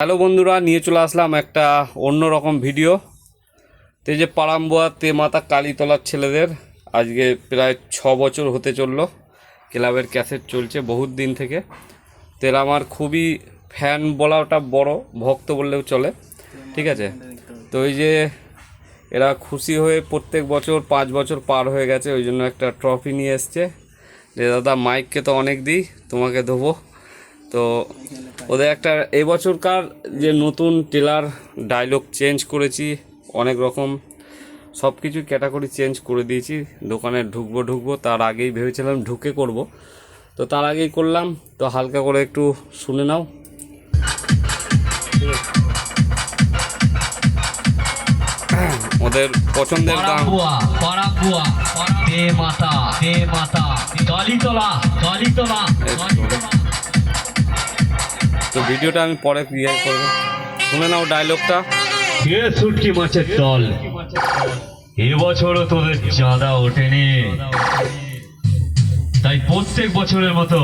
Hello বন্ধুরা, নিয়ে চলে আসলাম একটা অন্য রকম ভিডিও। তো যে পাড়াম্বোয়া, তে মাতা কালীতলার ছেলেদের আজকে প্রায় ছ বছর হতে চলল। ক্লাবের ক্যাসেট চলছে বহুত দিন থেকে। তো এরা আমার খুবই ফ্যান বলাটা বড়, ভক্ত বললেও চলে। ঠিক আছে? তো এই যে এরা খুশি হয়ে প্রত্যেক বছর পাঁচ বছর পার হয়ে গেছে, ওই জন্য একটা ট্রফি নিয়ে এসছে। যে দাদা মাইককে তো অনেক দিই, তোমাকে দেবো তো ওদের একটা এবছরকার যে নতুন টেলার ডায়লগ চেঞ্জ করেছি অনেক রকম সব কিছু ক্যাটাগরি চেঞ্জ করে দিয়েছি। দোকানে ঢুকবো ঢুকবো তার আগেই ভেবেছিলাম ঢুকে করব। তো তার আগেই করলাম তো হালকা করে একটু শুনে নাও। ওদের পছন্দের গান। পারাকুয়া পারাকুয়া দে মাতা মাতা কালীতলা কালীতলা কালীতলা। তো ভিডিওটা আমি পরে ক্লিয়ার করব। শুনে নাও ডায়লগটা কে সুটকি মাছের দল? এবছরও তোদের চাঁদা ওঠেনি। তাই প্রত্যেক বছরের মতো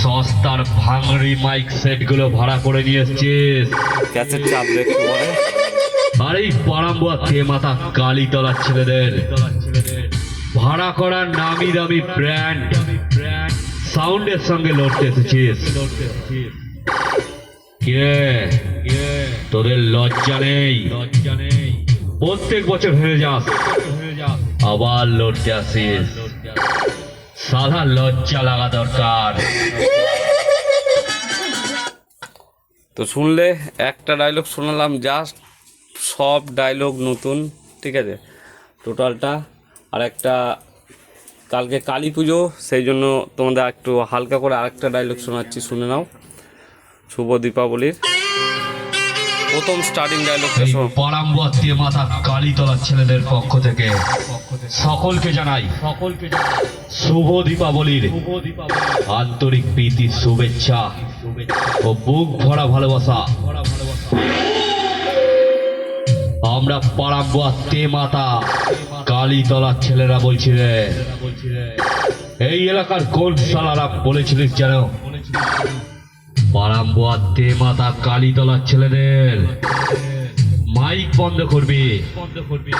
সস্তার ভাঙড়ি মাইক সেটগুলো ভাড়া করে নিয়ে এসছিস। ক্যাসেট চাপবে একটু পরে। আর এই পারাম্বুয়া তে মাতা কালীতলার ছেলেদের? ভাড়া করা নামি দামি ব্র্যান্ড সাউন্ডের সঙ্গে লড়তে এসেছিস। কে তোদের লজ্জা নেই। লজ্জা নেই। প্রত্যেক বছর হেরে যাস। আবার লড়তে আসিস। সাদা লজ্জা লাগা দরকার। তো শুনলে একটা ডায়লগ শোনালাম জাস্ট সব ডায়লগ নতুন ঠিক আছে? টোটালটা আর একটা কালকে কালী পুজো সেই জন্য তোমাদের একটু হালকা করে আরেকটা ডায়লগ শোনাচ্ছি শুনে নাও। শুভ দীপাবলির প্রথম স্টার্টিং শোনো পরামবর্তী মাতা কালীতলার ছেলেদের পক্ষ থেকে সকলকে জানাই সকলকে শুভ দীপাবলির আন্তরিক প্রীতি শুভেচ্ছা ও বুক ভরা ভালোবাসা। আমরা পাড়াম্বুয়া তে মাতা কালীতলার ছেলেরা বলছি রে এই এলাকার কোন সালারা বলেছিলিস যেন পাড়াম্বুয়া তে মাতা কালীতলার ছেলেদের। মাইক বন্ধ করবি। বন্ধ করবি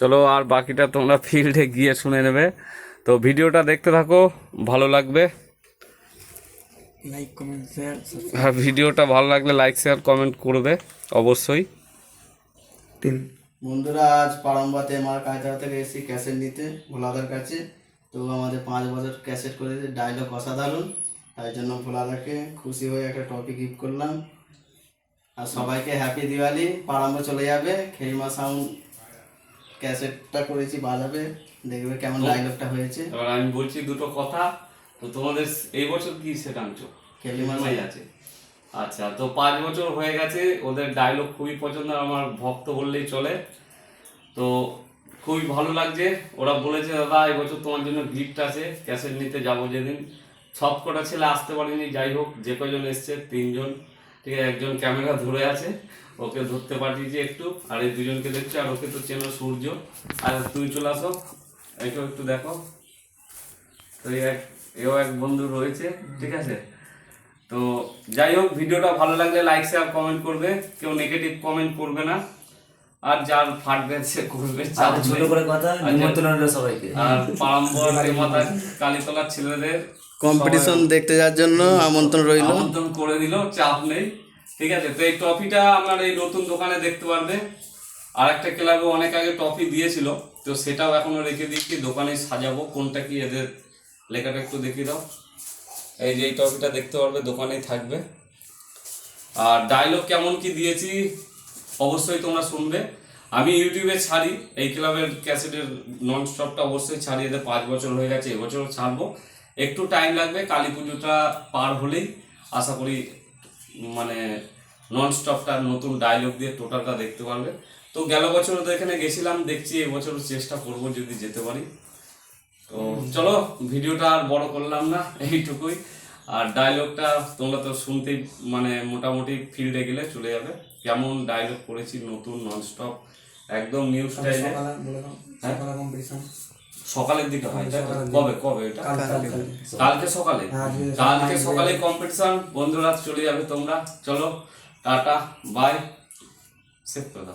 চলো আর বাকিটা তোমরা ফিল্ডে গিয়ে শুনে নেবে। তো ভিডিওটা দেখতে থাকো ভালো লাগবে। লাইক কমেন্ট শেয়ার আর ভিডিওটা ভালো লাগলে লাইক শেয়ার কমেন্ট করবে অবশ্যই। তিন। বন্ধুরা আজ পারম্বাতে আমার কায়দা থেকে এসেছি ক্যাসেট নিতে ভোলাদার কাছে। তো আমাদের পাঁচ বছর ক্যাসেট করে ডায়লগ অসাধারণ। তাই জন্য ভোলাদাকে খুশি হয়ে একটা টপিক গিফট করলাম। আর সবাইকে হ্যাপি দিওয়ালি। পারম্বা চলে যাবে। খেলমা সাউন্ড ক্যাসেটটা করেছি বাজাবে। দেখবে কেমন ডায়লগটা হয়েছে। এবার আমি বলছি দুটো কথা। তো তোমাদের এই বছর কি আনছো খেলিমা আছে। আচ্ছা তো পাঁচ বছর হয়ে গেছে। ওদের ডায়লগ খুবই পছন্দ আমার ভক্ত বললেই চলে। তো খুবই ভালো লাগছে। ওরা বলেছে দাদা এবছর তোমার জন্য গিফট আছে। ক্যাসেট নিতে যাব যেদিন। সব কটা ছেলে আসতে পারেনি যাই হোক যে কজন এসছে তিনজন ঠিক আছে একজন ক্যামেরা ধরে আছে ওকে ধরতে পাঠিয়েছি একটু আর এই দুজনকে দেখছ আর ওকে তো চেনো সূর্য। আর তুই চলে আসো এইটাও একটু দেখো। তো এক এও এক বন্ধু রয়েছে ঠিক আছে? তো যাই হোক ভিডিওটা ভালো লাগলে লাইক শেয়ার কমেন্ট করবে কেউ নেগেটিভ কমেন্ট করবে না। আর যার ফাটবে সে করবে ছোট করে কথা নিমন্ত্রণ সবাইকে। আর পাড়াম্বর মাতা কালীতলার ছেলেদের কম্পিটিশন দেখতে যাওয়ার জন্য আমন্ত্রণ রইল। আমন্ত্রণ করে দিল চাপ নেই ঠিক আছে? তো এই ট্রফিটা আপনার এই নতুন দোকানে দেখতে পারবে। আর একটা ক্লাবে অনেক আগে ট্রফি দিয়েছিল তো সেটাও এখনও রেখে দিচ্ছি দোকানে সাজাবো কোনটা কি এদের লেখাটা একটু দেখিয়ে দাও। এই যে এই ট্রফিটা দেখতে পারবে দোকানেই থাকবে। আর ডায়লগ কেমন কি দিয়েছি অবশ্যই তোমরা শুনবে। আমি ইউটিউবে ছাড়ি এই ক্লাবের ক্যাসেটের নন স্টপটা অবশ্যই ছাড়ি এদের পাঁচ বছর হয়ে গেছে এবছরও ছাড়বো। একটু টাইম লাগবে কালী পুজোটা পার হলেই। আশা করি মানে নন স্টপটা নতুন ডায়লগ দিয়ে টোটালটা দেখতে পারবে। তো গেল বছর তো এখানে গেছিলাম দেখছি এবছর চেষ্টা করব যদি যেতে পারি। তো চলো ভিডিওটা আর বড় করলাম না এইটুকুই। আর ডায়লগটা তোমরা তো শুনতেই মানে মোটামুটি ফিল্ডে গেলে চলে যাবে। কেমন ডায়লগ করেছি নতুন নন স্টপ একদম নিউ স্টাইলে সকালে সকালের দিকে হয় কবে কবে এটা? কালকে সকালে? কালকে সকালে কম্পিটিশন বন্ধুরা চলে যাবে তোমরা। চলো টাটা বাই সেভ করে